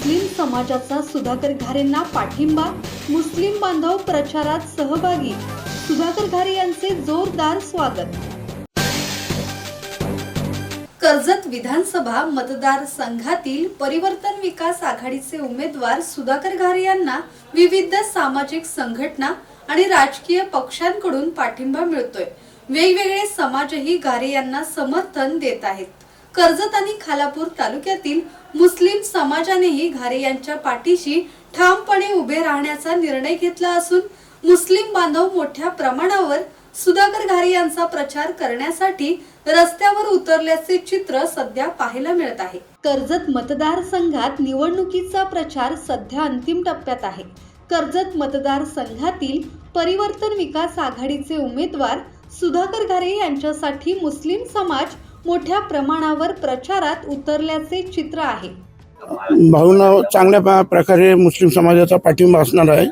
मुस्लिम समाजाचा सुधाकर घारेंना पाठिंबा मुस्लिम बांधव प्रचारात सहभागी सुधाकर घारे यांचे जोरदार स्वागत. कर्जत विधानसभा मतदारसंघातील परिवर्तन विकास आघाडीचे उमेदवार सुधाकर घारे यांना विविध सामाजिक संघटना आणि राजकीय पक्षांकडून पाठिंबा मिळतोय. वेगवेगळे समाजही घारे यांना समर्थन देत आहेत. कर्जत आणि खालापूर तालुक्यातील मुस्लिम समाजानेही घारे यांच्या पाठीशी ठामपणे उभे राहण्याचा निर्णय घेतला असून मुस्लिम बांधव मोठ्या प्रमाणावर सुधाकर घारे यांचा प्रचार करण्यासाठी रस्त्यावर उतरल्याचे चित्र सध्या पाहायला मिळत आहे. कर्जत मतदारसंघात निवडणुकीचा प्रचार सध्या अंतिम टप्प्यात आहे. कर्जत मतदारसंघातील परिवर्तन विकास आघाडीचे उमेदवार सुधाकर घारे यांच्यासाठी मुस्लिम समाज मोठ्या प्रमाणावर प्रचारात उतरल्याचे चित्र आहे. भाऊना चांगल्या प्रकारे मुस्लिम समाजाचा पाठिंबा असणार आहे.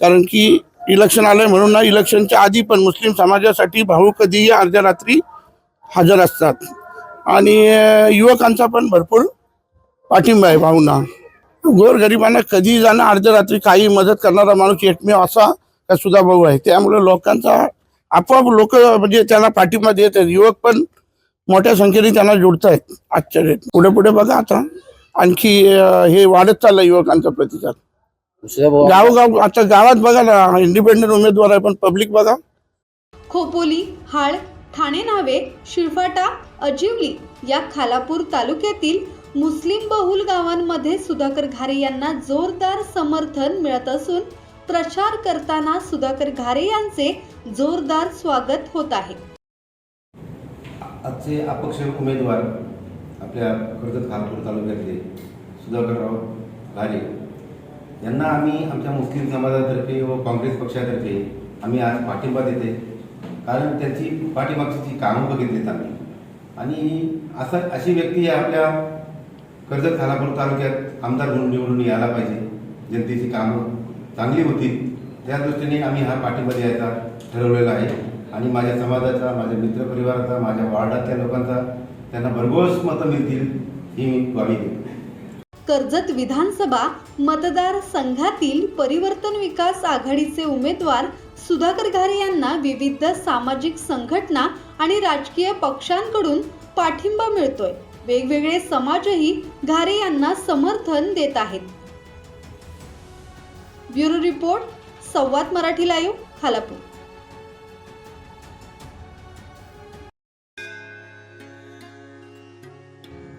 कारण की इलेक्शन आलंय म्हणून ना इलेक्शनच्या आधी पण मुस्लिम समाजासाठी भाऊ कधीही अर्ध्या रात्री हजर असतात. आणि अं, युवकांचा पण भरपूर पाठिंबा आहे भाऊना गोरगरिबांना कधी जाणं अर्ध्या रात्री काही मदत करणारा माणूस एकमेव असा का सुद्धा भाऊ आहे? त्यामुळे लोकांचा आपोआप लोक म्हणजे त्याला पाठिंबा देत आहेत. युवक पण मोठ्या संख्येने त्यांना जोडत आहेत आजच्या डेट पुढे पुढे बघा आता. आणखी हे वाढत चाललं युवकांचा प्रतिसाद. गावोगाव आता गावात बघा ना इंडिपेंडेंट उमेदवार आहे पण पब्लिक बघा. खोपोली हाळ ठाणे नावे शिळफाटा अजिवली या खालापूर तालुक्यातील मुस्लिम बहुल गावांमध्ये सुधाकर घारे यांना जोरदार समर्थन मिळत असून प्रचार करताना सुधाकर घारे यांचे जोरदार स्वागत होत आहे. आजचे अपक्ष उमेदवार आपल्या कर्जत खालपूर तालुक्यातले सुधाकरराव घारे यांना आम्ही आमच्या मुस्लिम समाजातर्फे व काँग्रेस पक्षातर्फे आम्ही आज पाठिंबा देते कारण त्यांची पाठीमागची जी कामं बघितलीत आम्ही. आणि असं अशी व्यक्ती आपल्या कर्जत खालापूर तालुक्यात आमदार म्हणून निवडून यायला पाहिजे. जनतेची कामं चांगली होती त्या दृष्टीने आम्ही हा पाठिंबा द्यायचा ठरवलेला आहे. आणि माझ्या समाजाचा माझ्या मित्रपरिवाराचा माझ्या वार्डातल्या लोकांचा त्यांना भरघोस मतं मिळतील ही मी ग्वाही देतो कर्जत विधानसभा मतदार संघातील परिवर्तन विकास आघाडीचे उमेदवार सुधाकर घारे यांना विविध सामाजिक संघटना आणि राजकीय पक्षांकडून पाठिंबा मिळतोय. वेगवेगळे समाजही घारे यांना समर्थन देत आहेत. Bureau report Samvad Marathi live Khalapur.